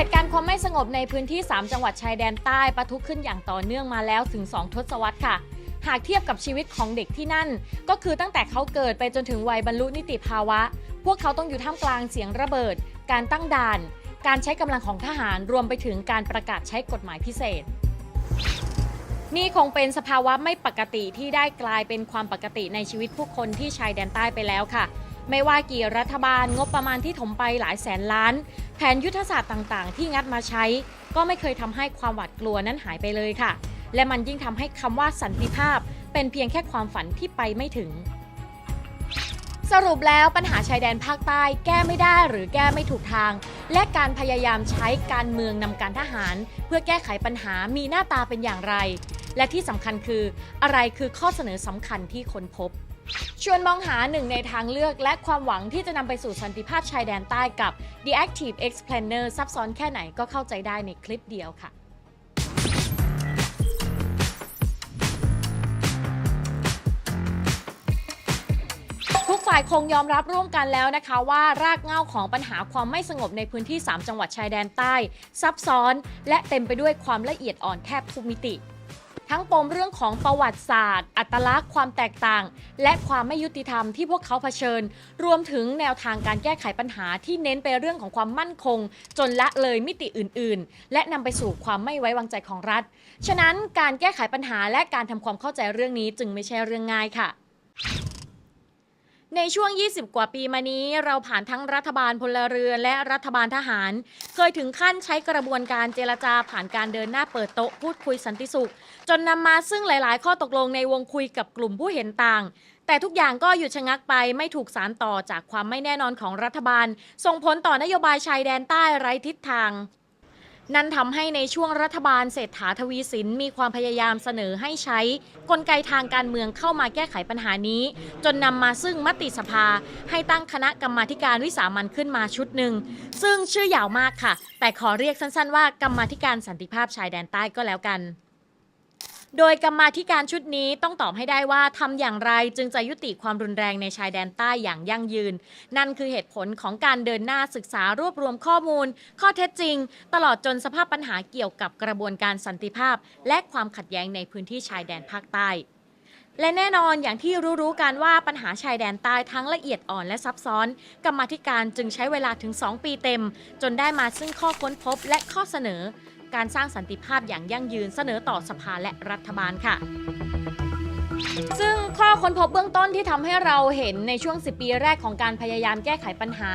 เหตุการณ์ความไม่สงบในพื้นที่ 3 จังหวัดชายแดนใต้ปะทุขึ้นอย่างต่อเนื่องมาแล้วถึง 2 ทศวรรษค่ะ หากเทียบกับชีวิตของเด็กที่นั่น ก็คือตั้งแต่เขาเกิดไปจนถึงวัยบรรลุนิติภาวะ พวกเขาต้องอยู่ท่ามกลางเสียงระเบิด การตั้งด่าน การใช้กำลังของทหารรวมไปถึงการประกาศใช้กฎหมายพิเศษนี่คงเป็นสภาวะไม่ปกติที่ได้กลายเป็นความปกติในชีวิตผู้คนที่ชายแดนใต้ไปแล้วค่ะ ไม่ว่ากี่รัฐบาลงบประมาณที่ถมไปหลายแสนล้าน แผนยุทธศาสตร์ต่างๆ ที่งัดมาใช้ ก็ไม่เคยทำให้ความหวาดกลัวนั้นหายไปเลยค่ะ และมันยิ่งทำให้คำว่าสันติภาพ เป็นเพียงแค่ความฝันที่ไปไม่ถึง สรุปแล้วปัญหาชายแดนภาคใต้แก้ไม่ได้หรือแก้ไม่ถูกทาง และการพยายามใช้การเมืองนำการทหาร เพื่อแก้ไขปัญหามีหน้าตาเป็นอย่างไร และที่สำคัญคืออะไรคือข้อเสนอสำคัญที่ค้นพบ ชวนมองหาหนึ่งในทางเลือกและความหวังที่จะนำไปสู่สันติภาพชายแดนใต้กับ The Active Explainer ซับซ้อนแค่ไหนก็เข้าใจได้ในคลิปเดียวค่ะทุกฝ่ายคงยอมรับร่วมกันแล้วนะคะว่ารากเหง้าของปัญหาความไม่สงบในพื้นที่ 3 จังหวัดชายแดนใต้ ซับซ้อน และเต็มไปด้วยความละเอียดอ่อนแทบทุกมิติ ทั้งปมเรื่องของประวัติศาสตร์ อัตลักษณ์ความแตกต่าง และความไม่ยุติธรรมที่พวกเขาเผชิญ รวมถึงแนวทางการแก้ไขปัญหาที่เน้นไปเรื่องของความมั่นคง จนละเลยมิติอื่น ๆ และนำไปสู่ความไม่ไว้วางใจของรัฐ ฉะนั้นการแก้ไขปัญหาและการทำความเข้าใจเรื่องนี้จึงไม่ใช่เรื่องง่ายค่ะ ในช่วง 20 กว่าปีมานี้ เราผ่านทั้งรัฐบาลพลเรือนและรัฐบาลทหาร เคยถึงขั้นใช้กระบวนการเจรจาผ่านการเดินหน้าเปิดโต๊ะพูดคุยสันติสุข จนนำมาซึ่งหลาย ๆ ข้อตกลงในวงคุยกับกลุ่มผู้เห็นต่าง แต่ทุกอย่างก็หยุดชะงักไปไม่ถูกสารต่อจากความไม่แน่นอนของรัฐบาล ส่งผลต่อนโยบายชายแดนใต้ไร้ทิศทาง นั่นทำให้ในช่วงรัฐบาลเศรษฐาทวีสินมีความพยายามเสนอให้ใช้ กลไกทางการเมืองเข้ามาแก้ไขปัญหานี้ จนนำมาซึ่งมติสภา ให้ตั้งคณะกรรมาการวิสามันขึ้นมาชุดหนึ่ง ซึ่งชื่อยาวมากค่ะ แต่ขอเรียกสั้นๆว่ากรรมาการสันติภาพชายแดนใต้ก็แล้วกัน โดยกรรมาธิการชุดนี้ต้องตอบให้ได้ว่าทำอย่างไรจึงจะยุติความรุนแรงในชายแดนใต้อย่างยั่งยืน นั่นคือเหตุผลของการเดินหน้าศึกษารวบรวมข้อมูล ข้อเท็จจริง ตลอดจนสภาพปัญหาเกี่ยวกับกระบวนการสันติภาพ และความขัดแย้งในพื้นที่ชายแดนภาคใต้และแน่นอนอย่างที่รู้ๆกันว่าปัญหาชายแดนใต้ทั้งละเอียดอ่อนและซับซ้อน กรรมธิการจึงใช้เวลาถึง 2 ปีเต็ม จนได้มาซึ่งข้อค้นพบและข้อเสนอ การสร้างสันติภาพอย่างยั่งยืนเสนอต่อสภาและรัฐบาลค่ะ ซึ่งข้อค้นพบเบื้องต้นที่ทำให้เราเห็นในช่วง 10 ปีแรกของการพยายามแก้ไขปัญหา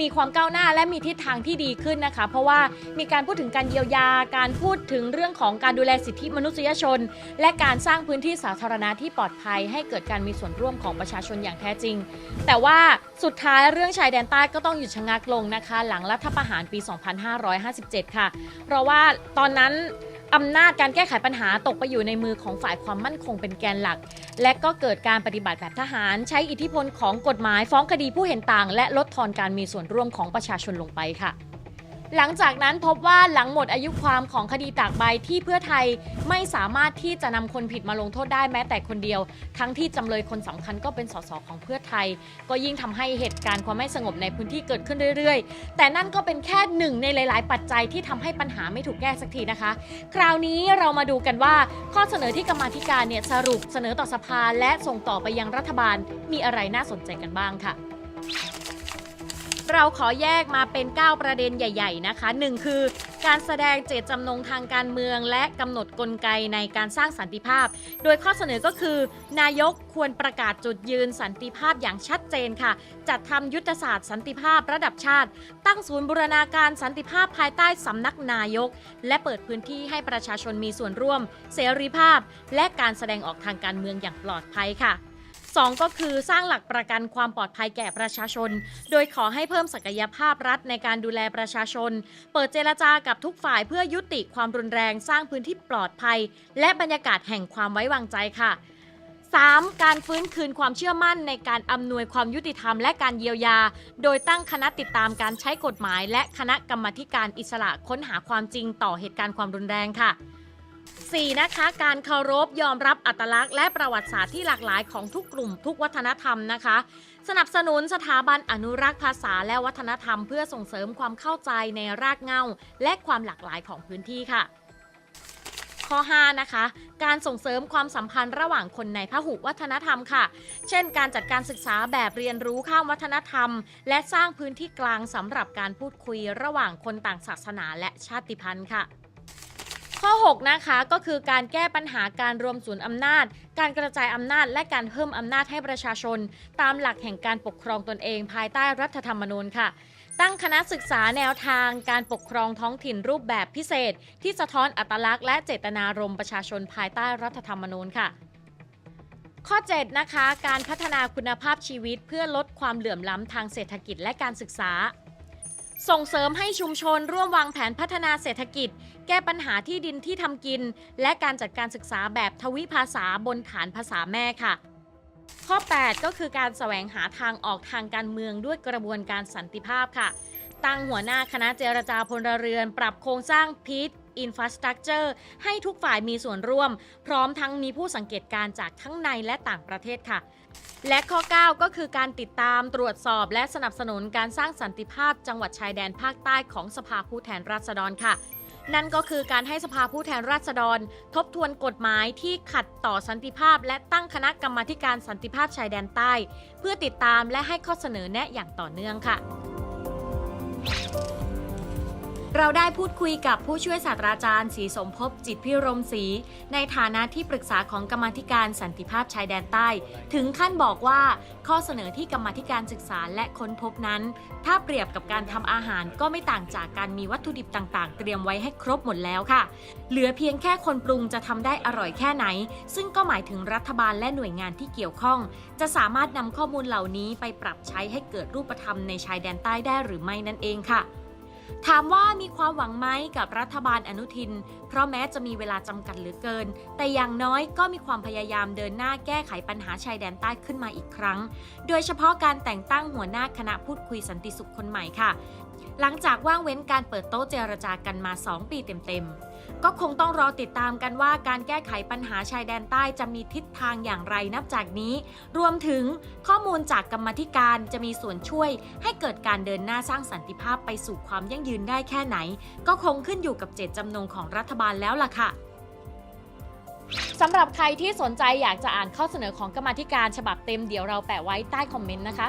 มีความก้าวหน้าและมีทิศทางที่ดีขึ้นนะคะ เพราะว่ามีการพูดถึงการเยียวยา การพูดถึงเรื่องของการดูแลสิทธิมนุษยชน และการสร้างพื้นที่สาธารณะที่ปลอดภัย ให้เกิดการมีส่วนร่วมของประชาชนอย่างแท้จริง แต่ว่าสุดท้ายเรื่องชายแดนใต้ก็ต้องหยุดชะงักลงนะคะ หลังรัฐประหารปี 2557 ค่ะ เพราะว่าตอนนั้น อำนาจการแก้ไขปัญหาตกไปอยู่ในมือของฝ่ายความมั่นคงเป็นแกนหลัก และก็เกิดการปฏิบัติแบบทหาร ใช้อิทธิพลของกฎหมายฟ้องคดีผู้เห็นต่าง และลดทอนการมีส่วนร่วมของประชาชนลงไปค่ะ หลังจากนั้นพบว่าหลังหมดอายุความของคดีตากใบที่เพื่อไทยไม่สามารถที่จะนำคนผิดมาลงโทษได้แม้แต่คนเดียว ทั้งที่จำเลยคนสำคัญก็เป็นสสของเพื่อไทย ก็ยิ่งทำให้เหตุการณ์ความไม่สงบในพื้นที่เกิดขึ้นเรื่อยๆ แต่นั่นก็เป็นแค่หนึ่งในหลาย ๆ ปัจจัยที่ทำให้ปัญหาไม่ถูกแก้สักทีนะคะ คราวนี้เรามาดูกันว่า ข้อเสนอที่กรรมาธิการเนี่ยสรุปเสนอต่อสภาและส่งต่อไปยังรัฐบาลมีอะไรน่าสนใจกันบ้างค่ะ เราขอแยกมาเป็น 9 ประเด็นใหญ่ ๆ นะคะ 1 คือการแสดงเจตจำนงทางการเมือง และกำหนดกลไกในการสร้างสันติภาพ โดยข้อเสนอก็คือ นายกควรประกาศจุดยืนสันติภาพอย่างชัดเจนค่ะ จัดทำยุทธศาสตร์สันติภาพระดับชาติ ตั้งศูนย์บูรณาการสันติภาพภายใต้สำนักนายก และเปิดพื้นที่ให้ประชาชนมีส่วนร่วม เสรีภาพ และการแสดงออกทางการเมืองอย่างปลอดภัยค่ะ สองก็คือสร้างหลักประกันความปลอดภัยแก่ประชาชน โดยขอให้เพิ่มศักยภาพรัฐในการดูแลประชาชน เปิดเจรจากับทุกฝ่ายเพื่อยุติความรุนแรงสร้างพื้นที่ปลอดภัย และบรรยากาศแห่งความไว้วางใจค่ะ 3. การฟื้นคืนความเชื่อมั่นในการอำนวยความยุติธรรมและการเยียวยา โดยตั้งคณะติดตามการใช้กฎหมาย และคณะกรรมการอิสระค้นหาความจริงต่อเหตุการณ์ความรุนแรงค่ะ 4. นะคะการเคารพยอมรับอัตลักษณ์และประวัติศาสตร์ที่หลากหลายของทุกกลุ่มทุกวัฒนธรรมนะคะ สนับสนุนสถาบันอนุรักษ์ภาษาและวัฒนธรรมเพื่อส่งเสริมความเข้าใจในรากเหง้า และความหลากหลายของพื้นที่ค่ะ ข้อ 5 นะคะ การส่งเสริมความสัมพันธ์ระหว่างคนในพหุวัฒนธรรมค่ะ เช่น การจัดการศึกษาแบบเรียนรู้ข้ามวัฒนธรรม และสร้างพื้นที่กลางสำหรับการพูดคุยระหว่างคนต่างศาสนาและชาติพันธุ์ค่ะ ข้อ 6 นะคะก็คือการแก้ปัญหาการรวมศูนย์อำนาจ การกระจายอำนาจและการเพิ่มอำนาจให้ประชาชน ตามหลักแห่งการปกครองตนเองภายใต้รัฐธรรมนูญค่ะ ตั้งคณะศึกษาแนวทางการปกครองท้องถิ่นรูปแบบพิเศษ ที่สะท้อนอัตลักษณ์และเจตนารมณ์ประชาชนภายใต้รัฐธรรมนูญค่ะข้อ 7 นะคะ การพัฒนาคุณภาพชีวิตเพื่อลดความเหลื่อมล้ำทางเศรษฐกิจและการศึกษา ส่งเสริมให้ชุมชนร่วมวางแผนพัฒนาเศรษฐกิจ แก้ปัญหาที่ดินที่ทำกิน และการจัดการศึกษาแบบทวิภาษาบนฐานภาษาแม่ค่ะ ข้อ 8 ก็คือการแสวงหาทางออกทางการเมืองด้วยกระบวนการสันติภาพค่ะ ตั้งหัวหน้าคณะเจรจาพลเรือน ปรับโครงสร้างพีท อินฟ a สตรักเจอร์ให้ทุกฝ่ายมีส่วนร่วม พร้อมทั้งมีผู้สังเกตการณ์จากทั้งในและต่างประเทศค่ะ และข้อ 9 ก็คือการติดตามตรวจสอบ และสนับสนุนการสร้างสันติภาพจังหวัดชายแดนภาคใต้ของสภาผู้แทนราษฎรค่ะนั่นก็คือการให้สภาผู้แทนราษฎร ทบทวนกฎหมายที่ขัดต่อสันติภาพ และตั้งคณะกรรมาการสันติภาพชายแดนใต้ เพื่อติดตามและให้ข้อเสนอแนะอย่างต่อเนื่องค่ะ เราได้พูดคุยกับผู้ช่วยศาสตราจารย์ศรีสมภพจิตพิรมศรีในฐานะที่ปรึกษาของกรรมธิการสันติภาพชายแดนใต้ ถึงขั้นบอกว่าข้อเสนอที่กรรมธิการศึกษาและค้นพบนั้น ถ้าเปรียบกับการทำอาหารก็ไม่ต่างจากการมีวัตถุดิบต่าง ๆ เตรียมไว้ให้ครบหมดแล้วค่ะ เหลือเพียงแค่คนปรุงจะทำได้อร่อยแค่ไหน ซึ่งก็หมายถึงรัฐบาลและหน่วยงานที่เกี่ยวข้อง จะสามารถนำข้อมูลเหล่านี้ไปปรับใช้ให้เกิดรูปธรรมในชายแดนใต้ได้หรือไม่นั่นเองค่ะ ถามว่ามีความหวังไหมกับรัฐบาลอนุทิน เพราะแม้จะมีเวลาจำกัดเหลือเกิน แต่อย่างน้อยก็มีความพยายามเดินหน้าแก้ไขปัญหาชายแดนใต้ขึ้นมาอีกครั้ง โดยเฉพาะการแต่งตั้งหัวหน้าคณะพูดคุยสันติสุขคนใหม่ค่ะ หลังจากว่างเว้นการเปิดโต๊ะเจรจากันมา 2 ปีเต็มๆ ก็คงต้องรอติดตามกันว่าการแก้ไขปัญหาชายแดนใต้จะมีทิศทางอย่างไรนับจากนี้ รวมถึงข้อมูลจากกรรมธิการจะมีส่วนช่วย ให้เกิดการเดินหน้าสร้างสันติภาพไปสู่ความยั่งยืนได้แค่ไหน ก็คงขึ้นอยู่กับเจตจำนงของรัฐบาลแล้วล่ะค่ะสำหรับใครที่สนใจอยากจะอ่านข้อเสนอของกรรมธิการฉบับเต็มเดี๋ยวเราแปะไว้ใต้คอมเมนต์นะคะ